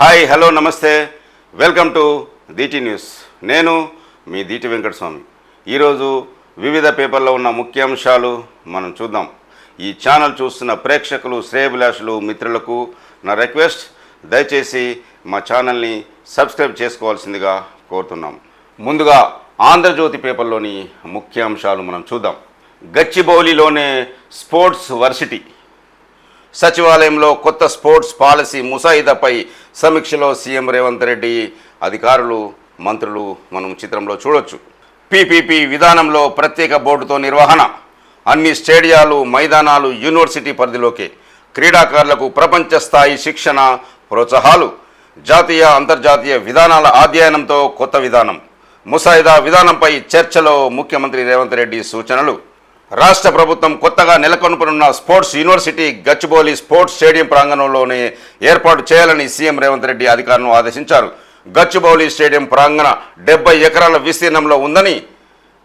Hi hello నమస్తే. Welcome to Deeti news. నేను మీ దీటి వెంకటస్వామి. ఈరోజు వివిధ పేపర్లో ఉన్న ముఖ్యాంశాలు మనం చూద్దాం. ఈ ఛానల్ చూస్తున్న ప్రేక్షకులు శ్రేయభిలాషులు మిత్రులకు నా రిక్వెస్ట్ దయచేసి మా ఛానల్ని సబ్స్క్రైబ్ చేసుకోవాల్సిందిగా కోరుతున్నాం. ముందుగా ఆంధ్రజ్యోతి పేపర్లోని ముఖ్యాంశాలు మనం చూద్దాం. గచ్చిబౌలిలోనే స్పోర్ట్స్ వర్సిటీ సచివాలయంలో కొత్త స్పోర్ట్స్ పాలసీ ముసాయిదాపై సమీక్షలో సీఎం రేవంత్ రెడ్డి అధికారులు మంత్రులు మనం చిత్రంలో చూడొచ్చు. పీపీపీ విధానంలో ప్రత్యేక బోర్డుతో నిర్వహణ. అన్ని స్టేడియాలు మైదానాలు యూనివర్సిటీ పరిధిలోకే క్రీడాకారులకు ప్రపంచ స్థాయి శిక్షణ ప్రోత్సాహాలు. జాతీయ అంతర్జాతీయ విధానాల అధ్యయనంతో కొత్త విధానం. ముసాయిదా విధానంపై చర్చలో ముఖ్యమంత్రి రేవంత్ రెడ్డి సూచనలు. రాష్ట్ర ప్రభుత్వం కొత్తగా నెలకొల్పనున్న sports university Gachibowli sports stadium ప్రాంగణంలోనే ఏర్పాటు చేయాలని సీఎం రేవంత్ రెడ్డి అధికారులను ఆదేశించారు. గచ్చిబౌలి స్టేడియం ప్రాంగణ డెబ్బై ఎకరాల విస్తీర్ణంలో ఉందని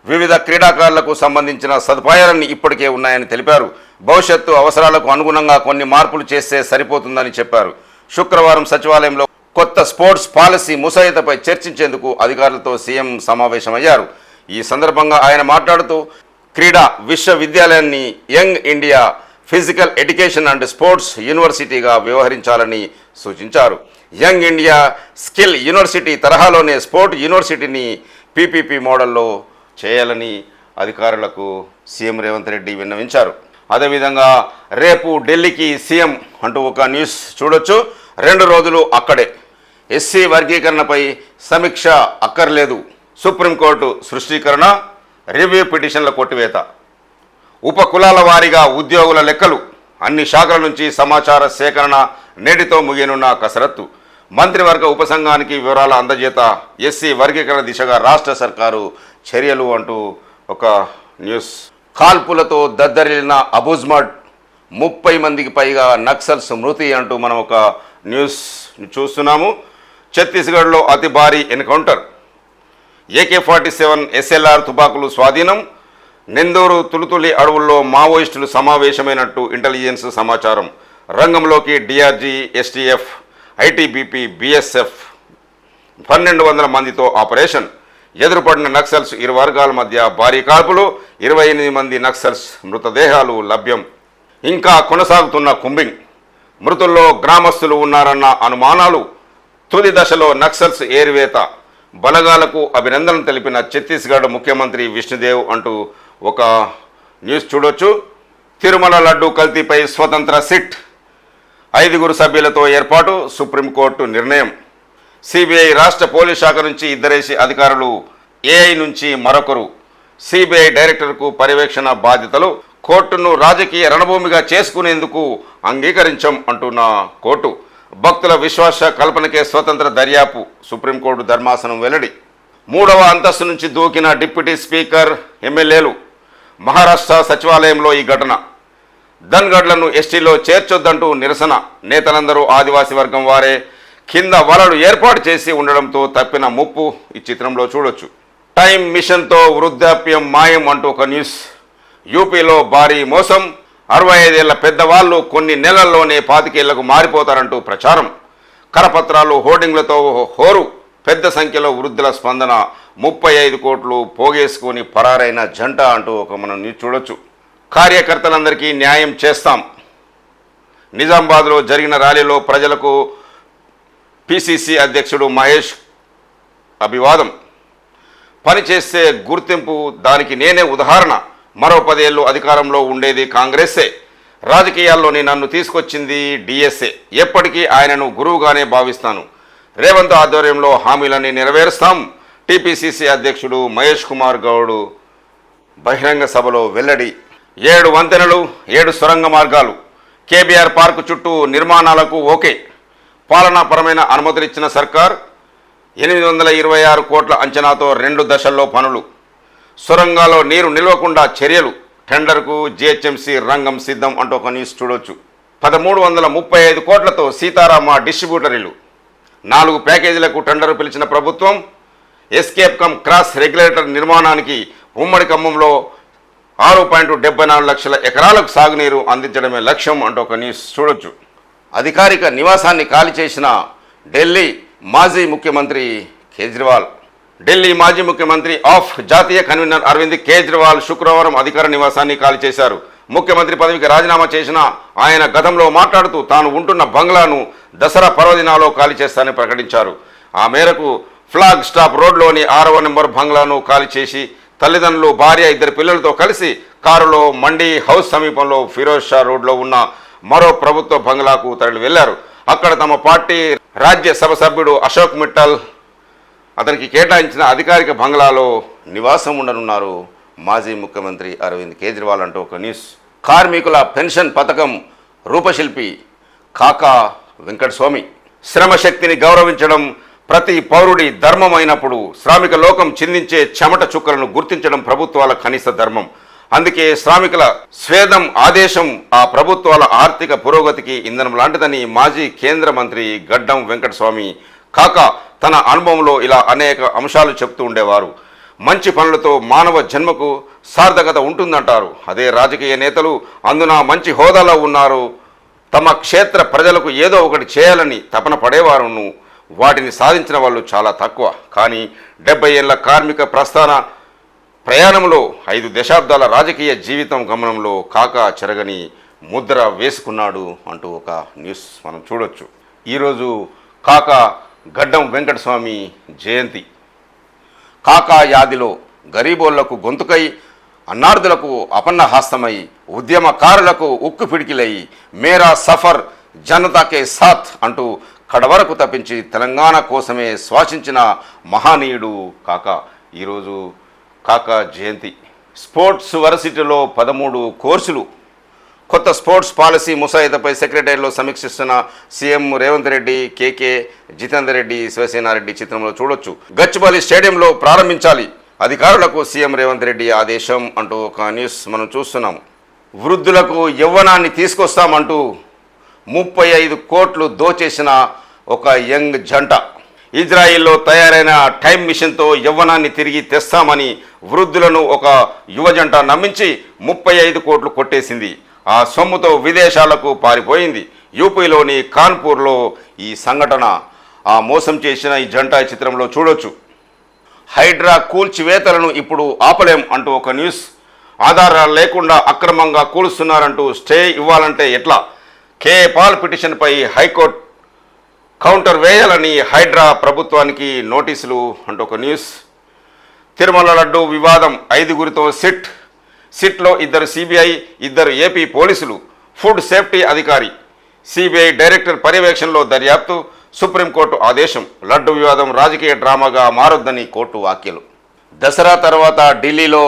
వివిధ క్రీడాకారులకు సంబంధించిన సదుపాయాలన్నీ ఇప్పటికే ఉన్నాయని తెలిపారు. భవిష్యత్తు అవసరాలకు అనుగుణంగా కొన్ని మార్పులు చేస్తే సరిపోతుందని చెప్పారు. శుక్రవారం సచివాలయంలో కొత్త స్పోర్ట్స్ పాలసీ ముసాయిదాపై చర్చించేందుకు అధికారులతో సీఎం సమావేశమయ్యారు. ఈ సందర్భంగా ఆయన మాట్లాడుతూ క్రీడా విశ్వవిద్యాలయాన్ని young India physical education and sports యూనివర్సిటీగా వ్యవహరించాలని సూచించారు. యంగ్ ఇండియా స్కిల్ యూనివర్సిటీ తరహాలోనే స్పోర్ట్ యూనివర్సిటీని పీపీపీ మోడల్లో చేయాలని అధికారులకు సీఎం రేవంత్ రెడ్డి విన్నవించారు. అదేవిధంగా రేపు ఢిల్లీకి సీఎం అంటూ ఒక న్యూస్ చూడొచ్చు. రెండు రోజులు అక్కడే. ఎస్సీ వర్గీకరణపై సమీక్ష అక్కర్లేదు. సుప్రీంకోర్టు సృష్టీకరణ రివ్యూ పిటిషన్ల కొట్టివేత. ఉప కులాల వారీగా ఉద్యోగుల లెక్కలు. అన్ని శాఖల నుంచి సమాచార సేకరణ నేటితో ముగియనున్న కసరత్తు. మంత్రివర్గ ఉపసంఘానికి వివరాల అందజేత ఎస్సీ వర్గీకరణ దిశగా రాష్ట్ర సర్కారు చర్యలు అంటూ ఒక న్యూస్. కాల్పులతో దద్దరిల్లిన అబుజ్మడ్ ముప్పై మందికి పైగా నక్సల్స్ మృతి అంటూ మనం ఒక న్యూస్ చూస్తున్నాము. ఛత్తీస్గఢ్లో అతి భారీ encounter. AK forty seven SLR తుపాకులు స్వాధీనం. నెందూరు తులుతులి అడవుల్లో మావోయిస్టులు సమావేశమైనట్టు ఇంటెలిజెన్స్ సమాచారం. రంగంలోకి డిఆర్జీ ఎస్టీఎఫ్ ఐటీబీపీ బీఎస్ఎఫ్. పన్నెండు వందల మందితో ఆపరేషన్. ఎదురుపడిన నక్సల్స్ ఇరు వర్గాల మధ్య భారీ కాల్పులు. ఇరవై ఎనిమిది మంది నక్సల్స్ మృతదేహాలు లభ్యం. ఇంకా కొనసాగుతున్న కుంబింగ్ మృతుల్లో గ్రామస్తులు ఉన్నారన్న అనుమానాలు. తుది దశలో నక్సల్స్ ఏరివేత. బలగాలకు అభినందనలు తెలిపిన ఛత్తీస్గఢ్ ముఖ్యమంత్రి విష్ణుదేవ్ అంటూ ఒక న్యూస్ చూడొచ్చు. తిరుమల లడ్డు కల్తీపై స్వతంత్ర సిట్. ఐదుగురు సభ్యులతో ఏర్పాటు సుప్రీంకోర్టు నిర్ణయం. సిబిఐ రాష్ట్ర పోలీస్ శాఖ నుంచి ఇద్దరేసి అధికారులు ఏఐ నుంచి మరొకరు. సిబిఐ డైరెక్టర్కు పర్యవేక్షణ బాధ్యతలు కోర్టును రాజకీయ రణభూమిగా చేసుకునేందుకు అంగీకరించం అంటున్న కోర్టు. భక్తుల విశ్వాస కల్పనకే స్వతంత్ర దర్యాపు సుప్రీంకోర్టు ధర్మాసనం వెల్లడి. మూడవ అంతస్తు నుంచి దూకిన డిప్యూటీ స్పీకర్ ఎమ్మెల్యేలు మహారాష్ట్ర సచివాలయంలో ఈ ఘటన. ధన్గడ్లను ఎస్టీలో చేర్చొద్దంటూ నిరసన. నేతలందరూ ఆదివాసీ వర్గం వారే కింద వలలు ఏర్పాటు చేసి ఉండడంతో తప్పిన ముప్పు ఈ చిత్రంలో చూడొచ్చు. టైం మిషన్తో వృద్ధాప్యం మాయం అంటూ ఒక న్యూస్. యూపీలో భారీ మోసం. అరవై ఐదేళ్ళ పెద్దవాళ్ళు కొన్ని నెలల్లోనే పాతికేళ్ళకు మారిపోతారంటూ ప్రచారం. కరపత్రాలు హోర్డింగ్లతో హోరు పెద్ద సంఖ్యలో వృద్ధుల స్పందన ముప్పై ఐదు కోట్లు పోగేసుకొని పరారైన జంట అంటూ ఒక మనం న్యూస్ చూడొచ్చు. కార్యకర్తలందరికీ న్యాయం చేస్తాం. నిజామాబాద్లో జరిగిన ర్యాలీలో ప్రజలకు పిసిసి అధ్యక్షుడు మహేష్ అభివాదం. పనిచేస్తే గుర్తింపు దానికి నేనే ఉదాహరణ. మరో పదేళ్ళు అధికారంలో ఉండేది కాంగ్రెస్సే. రాజకీయాల్లోని నన్ను తీసుకొచ్చింది డిఎస్ఏ. ఎప్పటికీ ఆయనను గురువుగానే భావిస్తాను. రేవంత్ ఆధ్వర్యంలో హామీలన్నీ నెరవేరుస్తాం. టీపీసీసీ అధ్యక్షుడు మహేష్ కుమార్ గౌడ్ బహిరంగ సభలో వెల్లడి. ఏడు వంతెనలు ఏడు సొరంగ మార్గాలు. కేబీఆర్ పార్కు చుట్టూ నిర్మాణాలకు ఓకే. పాలనాపరమైన అనుమతులు ఇచ్చిన సర్కార్ ఎనిమిది వందల ఇరవై ఆరు కోట్ల అంచనాతో రెండు దశల్లో పనులు. సొరంగాలో నీరు నిల్వకుండా చర్యలు. టెండర్కు జిహెచ్ఎంసీ రంగం సిద్ధం అంటూ ఒక న్యూస్ చూడొచ్చు. పదమూడు వందల ముప్పై ఐదు కోట్లతో సీతారామ డిస్ట్రిబ్యూటరీలు. నాలుగు ప్యాకేజీలకు టెండర్ పిలిచిన ప్రభుత్వం ఎస్కేప్ కమ్ క్రాస్ రెగ్యులేటర్ నిర్మాణానికి ఉమ్మడి ఖమ్మంలో ఆరు పాయింట్ డెబ్బై నాలుగు లక్షల ఎకరాలకు సాగునీరు అందించడమే లక్ష్యం అంటూ ఒక న్యూస్ చూడొచ్చు. అధికారిక నివాసాన్ని ఖాళీ చేసిన ఢిల్లీ మాజీ ముఖ్యమంత్రి కేజ్రీవాల్ ఢిల్లీ మాజీ ముఖ్యమంత్రి ఆఫ్ జాతీయ కన్వీనర్ అరవింద్ కేజ్రీవాల్ శుక్రవారం అధికార నివాసాన్ని ఖాళీ చేశారు. ముఖ్యమంత్రి పదవికి రాజీనామా చేసిన ఆయన గతంలో మాట్లాడుతూ తాను ఉంటున్న బంగ్లాను దసరా పర్వదినాల్లో ఖాళీ చేస్తానని ప్రకటించారు. ఆ మేరకు ఫ్లాగ్ స్టాప్ రోడ్లోని ఆరవ నెంబర్ బంగ్లాను ఖాళీ చేసి తల్లిదండ్రులు భార్య ఇద్దరు పిల్లలతో కలిసి కారులో మండి హౌస్ సమీపంలో ఫిరోజ్ షా రోడ్లో ఉన్న మరో ప్రభుత్వ బంగ్లాకు తరలి వెళ్ళారు అక్కడ తమ పార్టీ రాజ్యసభ సభ్యుడు అశోక్ మిట్టల్ అతనికి కేటాయించిన అధికారిక బంగ్లాలో నివాసం ఉండనున్నారు మాజీ ముఖ్యమంత్రి అరవింద్ కేజ్రీవాల్ అంటూ ఒక న్యూస్. కార్మికుల పెన్షన్ పథకం రూపశిల్పి కాకా వెంకటస్వామి. శ్రమశక్తిని గౌరవించడం ప్రతి పౌరుడి ధర్మమైనప్పుడు శ్రామిక లోకం చిందించే చెమట చుక్కలను గుర్తించడం ప్రభుత్వాల కనీస ధర్మం. అందుకే శ్రామికుల స్వేదం ఆదేశం ఆ ప్రభుత్వాల ఆర్థిక పురోగతికి ఇంధనం లాంటిదని మాజీ కేంద్ర మంత్రి గడ్డం వెంకటస్వామి కాక తన అనుభవంలో ఇలా అనేక అంశాలు చెప్తూ ఉండేవారు. మంచి పనులతో మానవ జన్మకు సార్థకత ఉంటుందంటారు. అదే రాజకీయ నేతలు అందున మంచి హోదాలో ఉన్నారు. తమ క్షేత్ర ప్రజలకు ఏదో ఒకటి చేయాలని తపన పడేవారును. వాటిని సాధించిన వాళ్ళు చాలా తక్కువ. కానీ డెబ్బై ఏళ్ళ కార్మిక ప్రస్థాన ప్రయాణంలో ఐదు దశాబ్దాల రాజకీయ జీవితం గమనంలో కాకా చెరగని ముద్ర వేసుకున్నాడు అంటూ ఒక న్యూస్ మనం చూడొచ్చు. ఈరోజు కాకా గడ్డం వెంకటస్వామి జయంతి. కాకాయాదిలో గరీబోళ్ళకు గొంతుకై అన్నార్థులకు అపన్నహాస్తమై ఉద్యమకారులకు ఉక్కు పిడికిలై మేరా సఫర్ జనతాకే సాత్ అంటూ కడవరకు తప్పించి తెలంగాణ కోసమే శ్వాసించిన మహానీయుడు కాకా. ఈరోజు కాకా జయంతి. స్పోర్ట్స్ వర్సిటీలో పదమూడు కోర్సులు కొత్త స్పోర్ట్స్ పాలసీ ముసాయిదాపై సెక్రటరీలో సమీక్షిస్తున్న సీఎం రేవంత్ రెడ్డి కేకే జితేందర్ రెడ్డి శివసేనారెడ్డి చిత్రంలో చూడొచ్చు. గచ్చిబౌలి స్టేడియంలో ప్రారంభించాలి. అధికారులకు సీఎం రేవంత్ రెడ్డి ఆదేశం అంటూ ఒక న్యూస్ మనం చూస్తున్నాం వృద్ధులకు యవ్వనాన్ని తీసుకొస్తామంటూ ముప్పై ఐదు కోట్లు దోచేసిన ఒక యంగ్ జంట. ఇజ్రాయిల్లో తయారైన టైం మిషన్తో యవ్వనాన్ని తిరిగి తెస్తామని వృద్ధులను ఒక యువ జంట నమ్మించి ముప్పై ఐదు కోట్లు కొట్టేసింది. ఆ సొమ్ముతో విదేశాలకు పారిపోయింది. యూపీలోని కాన్పూర్లో ఈ సంఘటన ఆ మోసం చేసిన ఈ జంట ఈ చిత్రంలో చూడొచ్చు. హైడ్రా కూల్చివేతలను ఇప్పుడు ఆపలేం అంటూ ఒక న్యూస్. ఆధారాలు లేకుండా అక్రమంగా కూలుస్తున్నారంటూ స్టే ఇవ్వాలంటే ఎట్లా? కే. పాల్ పిటిషన్పై హైకోర్టు కౌంటర్ వేయాలని హైడ్రా ప్రభుత్వానికి నోటీసులు అంటూ ఒక న్యూస్. తిరుమల లడ్డు వివాదం ఐదుగురితో సిట్ సిట్లో ఇద్దరు సిబిఐ ఇద్దరు ఏపీ పోలీసులు ఫుడ్ సేఫ్టీ అధికారి. సిబిఐ డైరెక్టర్ పర్యవేక్షణలో దర్యాప్తు సుప్రీంకోర్టు ఆదేశం. లడ్డు వివాదం రాజకీయ డ్రామాగా మారొద్దని కోర్టు వ్యాఖ్యలు. దసరా తర్వాత ఢిల్లీలో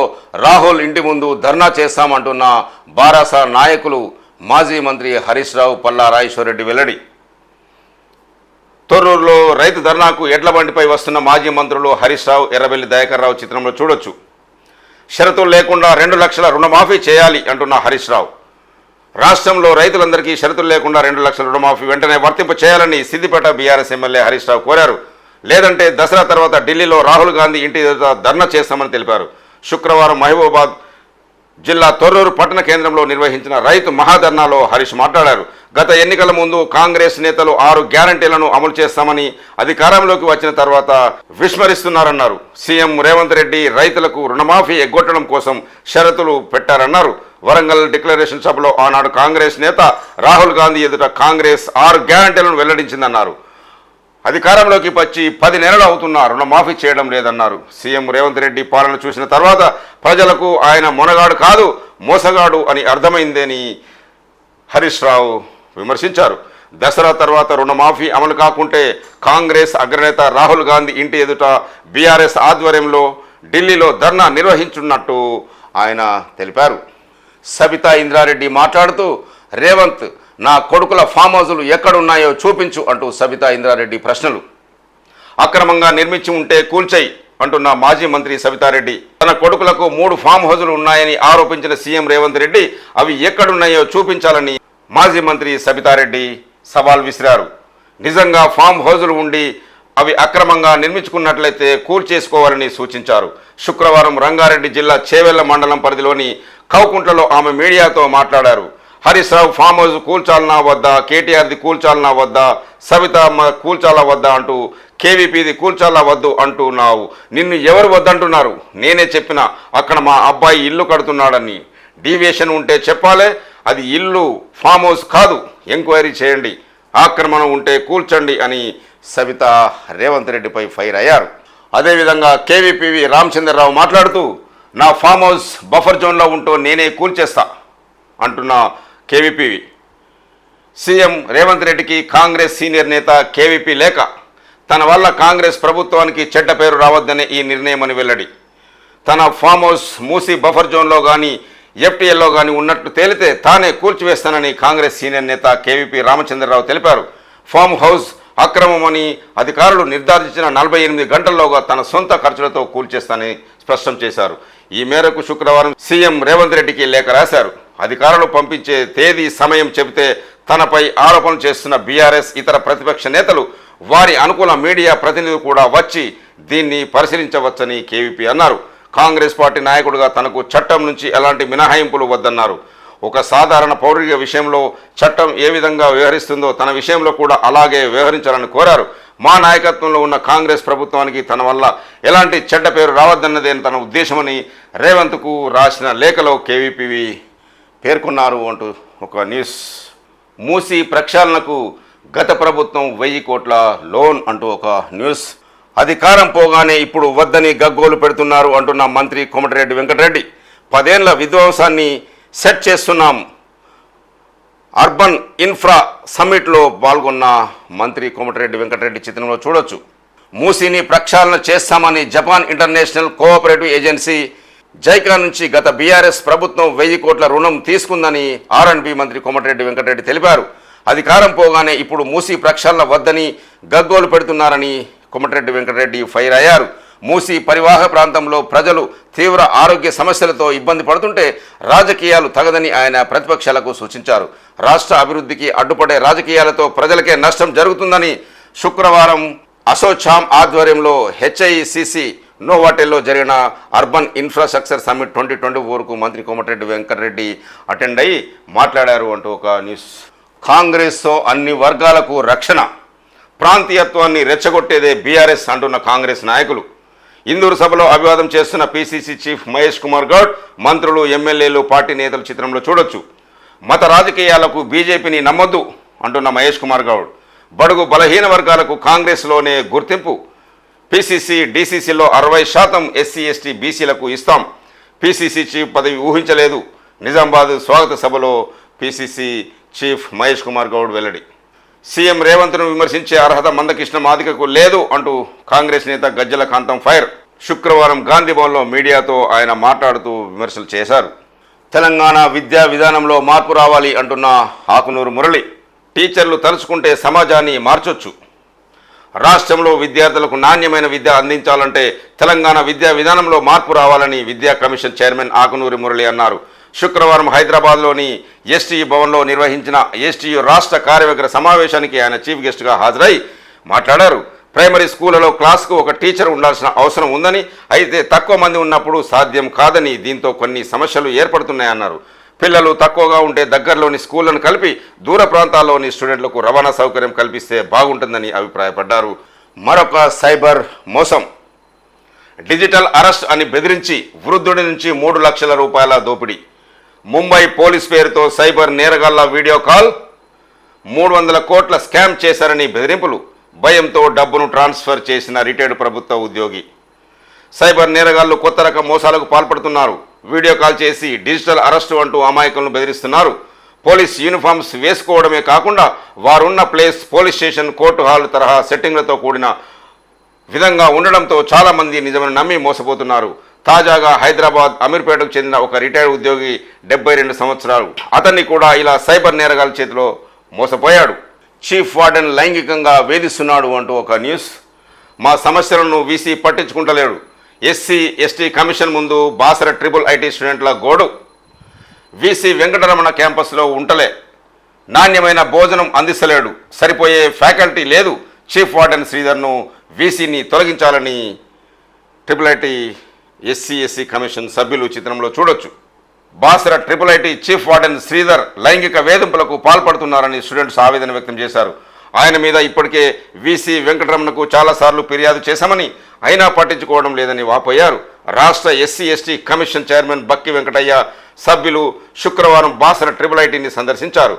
రాహుల్ ఇంటి ముందు ధర్నా చేస్తామంటున్న బారాస నాయకులు మాజీ మంత్రి హరీష్ రావు పల్లా రాజేశ్వరరెడ్డి వెల్లడి. తొర్రూరులో రైతు ధర్నాకు ఎడ్ల బండిపై వస్తున్న మాజీ మంత్రులు హరీష్ రావు ఎర్రబెల్లి దయాకర్ రావు చిత్రంలో చూడొచ్చు. షరతులు లేకుండా రెండు లక్షల రుణమాఫీ చేయాలి అంటున్న హరీష్ రావు. రాష్ట్రంలో రైతులందరికీ షరతులు లేకుండా రెండు లక్షల రుణమాఫీ వెంటనే వర్తింప చేయాలని సిద్దిపేట బీఆర్ఎస్ ఎమ్మెల్యే హరీష్ రావు కోరారు. లేదంటే దసరా తర్వాత ఢిల్లీలో రాహుల్ గాంధీ ఇంటి ధర్నా చేస్తామని తెలిపారు. శుక్రవారం మహబూబాబాద్ జిల్లా తొర్రూరు పట్టణ కేంద్రంలో నిర్వహించిన రైతు మహాధర్నాలో హరీష్ మాట్లాడారు. గత ఎన్నికల ముందు కాంగ్రెస్ నేతలు ఆరు గ్యారంటీలను అమలు చేస్తామని అధికారంలోకి వచ్చిన తర్వాత విస్మరిస్తున్నారన్నారు. సీఎం రేవంత్ రెడ్డి రైతులకు రుణమాఫీ ఎగ్గొట్టడం కోసం షరతులు పెట్టారన్నారు. వరంగల్ డిక్లరేషన్ సభలో ఆనాడు కాంగ్రెస్ నేత రాహుల్ గాంధీ ఎదుట కాంగ్రెస్ ఆరు గ్యారంటీలను వెల్లడించిందన్నారు. అధికారంలోకి వచ్చి పది నెలలు అవుతున్నా రుణమాఫీ చేయడం లేదన్నారు. సీఎం రేవంత్ రెడ్డి పాలన చూసిన తర్వాత ప్రజలకు ఆయన మొనగాడు కాదు మోసగాడు అని అర్థమైందని హరీష్ రావు విమర్శించారు. దసరా తర్వాత రుణమాఫీ అమలు కాకుంటే కాంగ్రెస్ అగ్రనేత రాహుల్ గాంధీ ఇంటి ఎదుట బీఆర్ఎస్ ఆధ్వర్యంలో ఢిల్లీలో ధర్నా నిర్వహించున్నట్టు ఆయన తెలిపారు. సబితా ఇంద్రారెడ్డి మాట్లాడుతూ రేవంత్ నా కొడుకుల ఫామ్ హౌజులు ఎక్కడున్నాయో చూపించు అంటూ సబితా ఇంద్రారెడ్డి ప్రశ్నలు. అక్రమంగా నిర్మించి ఉంటే కూల్చేయి అంటున్న మాజీ మంత్రి సవితారెడ్డి తన కొడుకులకు మూడు ఫామ్ హౌజులు ఉన్నాయని ఆరోపించిన సీఎం రేవంత్ రెడ్డి అవి ఎక్కడున్నాయో చూపించాలని మాజీ మంత్రి సబితారెడ్డి సవాల్ విసిరారు. నిజంగా ఫామ్ హౌజులు ఉండి అవి అక్రమంగా నిర్మించుకున్నట్లయితే కూల్చేసుకోవాలని సూచించారు. శుక్రవారం రంగారెడ్డి జిల్లా చేవెళ్ళ మండలం పరిధిలోని కౌకుంట్లలో ఆమె మీడియాతో మాట్లాడారు. హరీష్ రావు ఫామ్ హౌస్ కూల్చాలనా వద్దా? కేటీఆర్ది కూల్చాలనా వద్దా? సవిత కూల్చాలా వద్దా అంటూ కేవీపీది కూల్చాలా వద్దు అంటున్నావు. నిన్ను ఎవరు వద్దంటున్నారు? నేనే చెప్పిన అక్కడ మా అబ్బాయి ఇల్లు కడుతున్నాడని. డీవియేషన్ ఉంటే చెప్పాలి అది ఇల్లు ఫామ్ హౌస్ కాదు. ఎంక్వైరీ చేయండి ఆక్రమణ ఉంటే కూల్చండి అని సవిత రేవంత్ రెడ్డిపై ఫైర్ అయ్యారు. అదేవిధంగా కేవీపీవి రామచంద్రరావు మాట్లాడుతూ నా ఫామ్ హౌస్ బఫర్ జోన్లో ఉంటూ నేనే కూల్చేస్తా అంటున్న కేవీపీవి. సీఎం రేవంత్ రెడ్డికి కాంగ్రెస్ సీనియర్ నేత కేవీపీ లేక తన వల్ల కాంగ్రెస్ ప్రభుత్వానికి చెడ్డ పేరు రావద్దనే ఈ నిర్ణయం అని వెల్లడి. తన ఫామ్ హౌస్ మూసి బఫర్ జోన్లో కానీ ఎఫ్టీఎల్లో కానీ ఉన్నట్టు తేలితే తానే కూల్చివేస్తానని కాంగ్రెస్ సీనియర్ నేత కేవీపీ రామచంద్రరావు తెలిపారు. ఫామ్ హౌస్ అక్రమమని అధికారులు నిర్ధారించిన నలభై ఎనిమిది గంటల్లోగా తన సొంత ఖర్చులతో కూల్చేస్తానని స్పష్టం చేశారు. ఈ మేరకు శుక్రవారం సీఎం రేవంత్ రెడ్డికి లేఖ రాశారు. అధికారులు పంపించే తేదీ సమయం చెబితే తనపై ఆరోపణలు చేస్తున్న బీఆర్ఎస్ ఇతర ప్రతిపక్ష నేతలు వారి అనుకూల మీడియా ప్రతినిధులు కూడా వచ్చి దీన్ని పరిశీలించవచ్చని కేవీపీ అన్నారు. కాంగ్రెస్ పార్టీ నాయకుడుగా తనకు చట్టం నుంచి ఎలాంటి మినహాయింపులు వద్దన్నారు. ఒక సాధారణ పౌరుడిక విషయంలో చట్టం ఏ విధంగా వ్యవహరిస్తుందో తన విషయంలో కూడా అలాగే వ్యవహరించాలని కోరారు. మా నాయకత్వంలో ఉన్న కాంగ్రెస్ ప్రభుత్వానికి తన వల్ల ఎలాంటి చెడ్డ పేరు రావద్దన్నదే తన ఉద్దేశమని రేవంత్కు రాసిన లేఖలో కేవీపీవి పేర్కొన్నారు అంటూ ఒక న్యూస్. మూసి ప్రక్షాళనకు గత ప్రభుత్వం వెయ్యి కోట్ల లోన్ అంటూ ఒక న్యూస్. అధికారం పోగానే ఇప్పుడు వద్దని గగ్గోలు పెడుతున్నారు అంటున్న మంత్రి కోమటిరెడ్డి వెంకటరెడ్డి. పదేళ్ళ విధ్వంసాన్ని సెట్ చేస్తున్నాం. అర్బన్ ఇన్ఫ్రా సమ్మిట్లో పాల్గొన్న మంత్రి కోమటిరెడ్డి వెంకటరెడ్డి చిత్రంలో చూడొచ్చు. మూసీని ప్రక్షాళన చేస్తామని Japan international cooperative agency JICA నుంచి గత బీఆర్ఎస్ ప్రభుత్వం వెయ్యి కోట్ల రుణం తీసుకుందని ఆర్ఎండ్బి మంత్రి కోమటిరెడ్డి వెంకటరెడ్డి తెలిపారు. అధికారం పోగానే ఇప్పుడు మూసీ ప్రక్షాళన వద్దని గగ్గోలు పెడుతున్నారని కోమటిరెడ్డి వెంకటరెడ్డి ఫైర్ అయ్యారు. మూసీ పరివాహ ప్రాంతంలో ప్రజలు తీవ్ర ఆరోగ్య సమస్యలతో ఇబ్బంది పడుతుంటే రాజకీయాలు తగదని ఆయన ప్రతిపక్షాలకు సూచించారు. రాష్ట్ర అభివృద్ధికి అడ్డుపడే రాజకీయాలతో ప్రజలకే నష్టం జరుగుతుందని శుక్రవారం అసోచామ్ ఆధ్వర్యంలో హెచ్ఐసిసి నోవాటెల్లో జరిగిన urban infrastructure summit twenty twenty ఫోర్కు మంత్రి కోమటిరెడ్డి వెంకటరెడ్డి అటెండ్ అయి మాట్లాడారు అంటూ ఒక న్యూస్. కాంగ్రెస్తో అన్ని వర్గాలకు రక్షణ. ప్రాంతీయత్వాన్ని రెచ్చగొట్టేదే బీఆర్ఎస్ అంటున్న కాంగ్రెస్ నాయకులు. ఇందూరు సభలో అభివాదం చేస్తున్న పీసీసీ చీఫ్ మహేష్ కుమార్ గౌడ్ మంత్రులు ఎమ్మెల్యేలు పార్టీ నేతల చిత్రంలో చూడొచ్చు. మత రాజకీయాలకు బీజేపీని నమ్మొద్దు అంటున్న మహేష్ కుమార్ గౌడ్. బడుగు బలహీన వర్గాలకు కాంగ్రెస్లోనే గుర్తింపు. పీసీసీ డీసీసీలో అరవై శాతం ఎస్సీ ఎస్టీ బీసీలకు ఇస్తాం. పీసీసీ చీఫ్ పదవి ఊహించలేదు. నిజామాబాద్ స్వాగత సభలో పీసీసీ చీఫ్ మహేష్ కుమార్ గౌడ్ వెల్లడి. సీఎం రేవంత్ను విమర్శించే అర్హత మందకృష్ణ మాదికకు లేదు అంటూ కాంగ్రెస్ నేత గజ్జల కాంతం ఫైర్. శుక్రవారం గాంధీభవన్లో మీడియాతో ఆయన మాట్లాడుతూ విమర్శలు చేశారు. తెలంగాణ విద్యా విధానంలో మార్పు రావాలి అంటున్న ఆకునూరు మురళి టీచర్లు తలుచుకుంటే సమాజాన్ని మార్చొచ్చు. రాష్ట్రంలో విద్యార్థులకు నాణ్యమైన విద్య అందించాలంటే తెలంగాణ విద్యా విధానంలో మార్పు రావాలని విద్యా కమిషన్ చైర్మన్ ఆకునూరి మురళి అన్నారు. శుక్రవారం హైదరాబాద్లోని ఎస్టీయు భవన్లో నిర్వహించిన ఎస్టీయు రాష్ట్ర కార్యవర్గ సమావేశానికి ఆయన చీఫ్ గెస్ట్గా హాజరై మాట్లాడారు. ప్రైమరీ స్కూళ్ళలో క్లాస్కు ఒక టీచర్ ఉండాల్సిన అవసరం ఉందని అయితే తక్కువ మంది ఉన్నప్పుడు సాధ్యం కాదని దీంతో కొన్ని సమస్యలు ఏర్పడుతున్నాయన్నారు. పిల్లలు తక్కువగా ఉంటే దగ్గరలోని స్కూళ్ళను కలిపి దూర ప్రాంతాల్లోని స్టూడెంట్లకు రవాణా సౌకర్యం కల్పిస్తే బాగుంటుందని అభిప్రాయపడ్డారు. మరొక సైబర్ మోసం. డిజిటల్ అరెస్ట్ అని బెదిరించి వృద్ధుడి నుంచి మూడు లక్షల రూపాయల దోపిడీ. ముంబై పోలీస్ పేరుతో సైబర్ నేరగాళ్ళ వీడియో కాల్. మూడు వందల కోట్ల స్కామ్ చేశారని బెదిరింపులు. భయంతో డబ్బును ట్రాన్స్ఫర్ చేసిన రిటైర్డ్ ప్రభుత్వ ఉద్యోగి. సైబర్ నేరగాళ్ళు కొత్త రకం మోసాలకు పాల్పడుతున్నారు. వీడియో కాల్ చేసి డిజిటల్ అరెస్టు అంటూ అమాయకులను బెదిరిస్తున్నారు. పోలీస్ యూనిఫామ్స్ వేసుకోవడమే కాకుండా వారున్న place police station court hall తరహా సెట్టింగ్లతో కూడిన విధంగా ఉండడంతో చాలామంది నిజమని నమ్మి మోసపోతున్నారు. తాజాగా హైదరాబాద్ అమీర్పేటకు చెందిన ఒక రిటైర్డ్ ఉద్యోగి డెబ్బై రెండు సంవత్సరాలు. అతన్ని కూడా ఇలా సైబర్ నేరగాల చేతిలో మోసపోయాడు. చీఫ్ వార్డెన్ లైంగికంగా వేధిస్తున్నాడు అంటూ ఒక న్యూస్. మా సమస్యలను వీసీ పట్టించుకుంటలేడు. ఎస్సీ ఎస్టీ కమిషన్ ముందు బాసర ట్రిపుల్ ఐటీ స్టూడెంట్ల గోడు. వీసీ వెంకటరమణ క్యాంపస్లో ఉంటలే. నాణ్యమైన భోజనం అందిస్తలేడు. సరిపోయే ఫ్యాకల్టీ లేదు. చీఫ్ వార్డెన్ శ్రీధర్ను వీసీని తొలగించాలని triple IT SC SC commission సభ్యులు చిత్రంలో చూడొచ్చు. Basara triple IT chief warden Sridhar లైంగిక వేధింపులకు పాల్పడుతున్నారని స్టూడెంట్స్ ఆవేదన వ్యక్తం చేశారు. ఆయన మీద ఇప్పటికే వీసీ వెంకటరమణకు చాలాసార్లు ఫిర్యాదు చేశామని అయినా పట్టించుకోవడం లేదని వాపోయారు. రాష్ట్ర SC ST commission chairman Bakki Venkataiah సభ్యులు శుక్రవారం బాసర ట్రిపుల్ ఐటీని సందర్శించారు.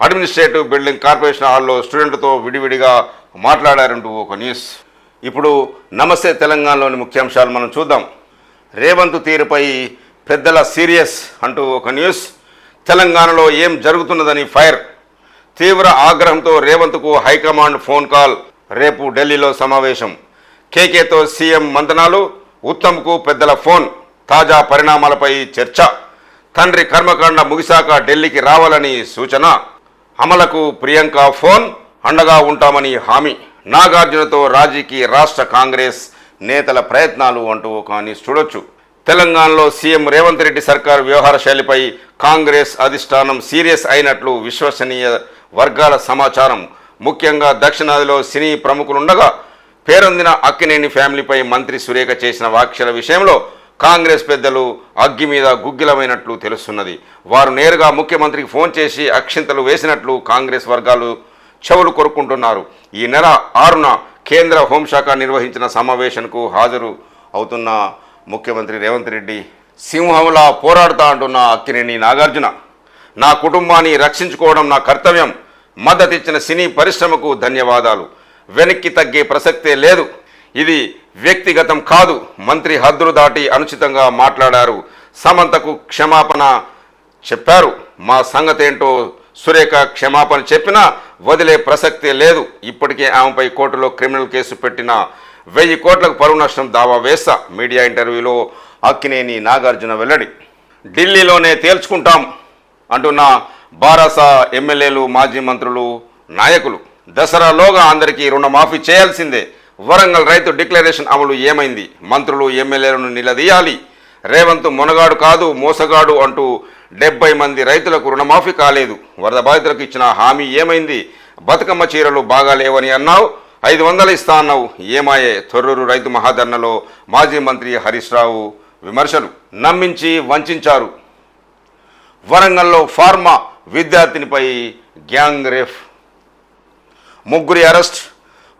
అడ్మినిస్ట్రేటివ్ బిల్డింగ్ కార్పొరేషన్ హాల్లో స్టూడెంట్తో విడివిడిగా మాట్లాడారంటూ ఒక న్యూస్. ఇప్పుడు నమస్తే తెలంగాణలోని ముఖ్యాంశాలు మనం చూద్దాం. రేవంత్ తీరుపై పెద్దల సీరియస్ అంటూ ఒక న్యూస్. తెలంగాణలో ఏం జరుగుతున్నదని ఫైర్. తీవ్ర ఆగ్రహంతో రేవంత్కు హైకమాండ్ ఫోన్ కాల్. రేపు ఢిల్లీలో సమావేశం. కేకేతో సీఎం మంతనాలు ఉత్తమ్కు పెద్దల ఫోన్. తాజా పరిణామాలపై చర్చ. తండ్రి కర్మకాండ ముగిశాక ఢిల్లీకి రావాలని సూచన. అమలకు ప్రియాంక ఫోన్. అండగా ఉంటామని హామీ. నాగార్జునతో రాజీకి రాష్ట్ర కాంగ్రెస్ నేతల ప్రయత్నాలు అంటూ కానీ చూడొచ్చు. తెలంగాణలో సీఎం రేవంత్ రెడ్డి సర్కార్ వ్యవహార శైలిపై కాంగ్రెస్ అధిష్టానం సీరియస్ అయినట్లు విశ్వసనీయ వర్గాల సమాచారం. ముఖ్యంగా దక్షిణాదిలో సినీ ప్రముఖులుండగా పేరొందిన అక్కినేని ఫ్యామిలీపై మంత్రి సురేఖ చేసిన వ్యాఖ్యల విషయంలో కాంగ్రెస్ పెద్దలు అగ్గి మీద గుగ్గిలమైనట్లు తెలుస్తున్నది. వారు నేరుగా ముఖ్యమంత్రికి ఫోన్ చేసి అక్షింతలు వేసినట్లు కాంగ్రెస్ వర్గాలు చెవులు కొరుక్కుంటున్నారు. ఈ నెల ఆరున కేంద్ర హోంశాఖ నిర్వహించిన సమావేశంకు హాజరు అవుతున్న ముఖ్యమంత్రి రేవంత్ రెడ్డి సింహంలా పోరాడుతా అంటున్న అక్కినేని నాగార్జున. నా కుటుంబాన్ని రక్షించుకోవడం నా కర్తవ్యం. మద్దతిచ్చిన సినీ పరిశ్రమకు ధన్యవాదాలు. వెనక్కి తగ్గే ప్రసక్తే లేదు. ఇది వ్యక్తిగతం కాదు మంత్రి హద్దులు దాటి అనుచితంగా మాట్లాడారు. సమంతకు క్షమాపణ చెప్పారు. మా సంగతేంటో సురేఖ క్షమాపణ చెప్పినా వదిలే ప్రసక్తే లేదు. ఇప్పటికే ఆమెపై కోర్టులో క్రిమినల్ కేసు పెట్టిన వెయ్యి కోట్లకు పరువు నష్టం దావా వేస్తా. మీడియా ఇంటర్వ్యూలో అక్కినేని నాగార్జున వెల్లడి. ఢిల్లీలోనే తేల్చుకుంటాం అంటున్న బారాస ఎమ్మెల్యేలు మాజీ మంత్రులు నాయకులు. దసరాలోగా అందరికీ రుణమాఫీ చేయాల్సిందే. వరంగల్ రైతు డిక్లరేషన్ అమలు ఏమైంది? మంత్రులు ఎమ్మెల్యేలను నిలదీయాలి. రేవంత్ మునగాడు కాదు మోసగాడు అంటూ డెబ్బై మంది రైతులకు రుణమాఫీ కాలేదు. వరద బాధితులకు ఇచ్చిన హామీ ఏమైంది? బతుకమ్మ చీరలు బాగా లేవని అన్నావు. ఐదు వందలు ఇస్తా అన్నావు. ఏమాయే తొర్రూరు రైతు మహాధర్నలో మాజీ మంత్రి హరీష్ రావు విమర్శలు నమ్మించి వంచారు. వరంగల్లో ఫార్మా విద్యార్థినిపై గ్యాంగ్ రేఫ్. ముగ్గురి అరెస్ట్.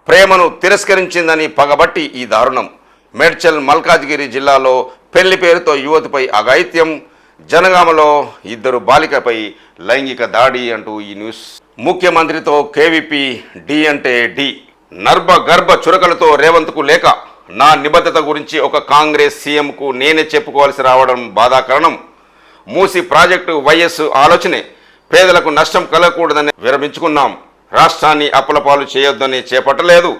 ప్రేమను తిరస్కరించిందని పగబట్టి ఈ దారుణం. మేడ్చల్ మల్కాజ్గిరి జిల్లాలో పెళ్ళి పేరుతో యువతిపై అఘాయిత్యం జనగామలో ఇద్దరు బాలికపై లైంగిక దాడి అంటూ ఈ న్యూస్. ముఖ్యమంత్రితో కేవీపీ డి అంటే డి. నర్భ గర్భ చురకలతో రేవంత్కు లేక నా నిబద్ధత గురించి ఒక కాంగ్రెస్ సీఎంకు నేనే చెప్పుకోవాల్సి రావడం బాధాకరణం. మూసి ప్రాజెక్టు వైఎస్ ఆలోచనే. పేదలకు నష్టం కలగకూడదని విరమించుకున్నాం. రాష్ట్రాన్ని అప్పులపాలు చేయొద్దని చేపట్టలేదు.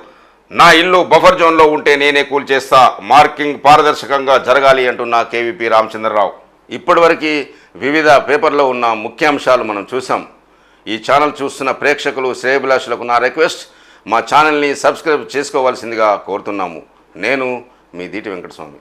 నా ఇల్లు బఫర్ జోన్లో ఉంటే నేనే కూల్చేస్తా. మార్కింగ్ పారదర్శకంగా జరగాలి అంటున్న కేవీపీ రామచంద్రరావు. ఇప్పటివరకు వివిధ పేపర్లో ఉన్న ముఖ్యాంశాలు మనం చూసాం. ఈ ఛానల్ చూస్తున్న ప్రేక్షకులు శ్రేయభిలాషులకు నా రిక్వెస్ట్ మా ఛానల్ని సబ్స్క్రైబ్ చేసుకోవాల్సిందిగా కోరుతున్నాము. నేను మీ దీటి వెంకటస్వామి.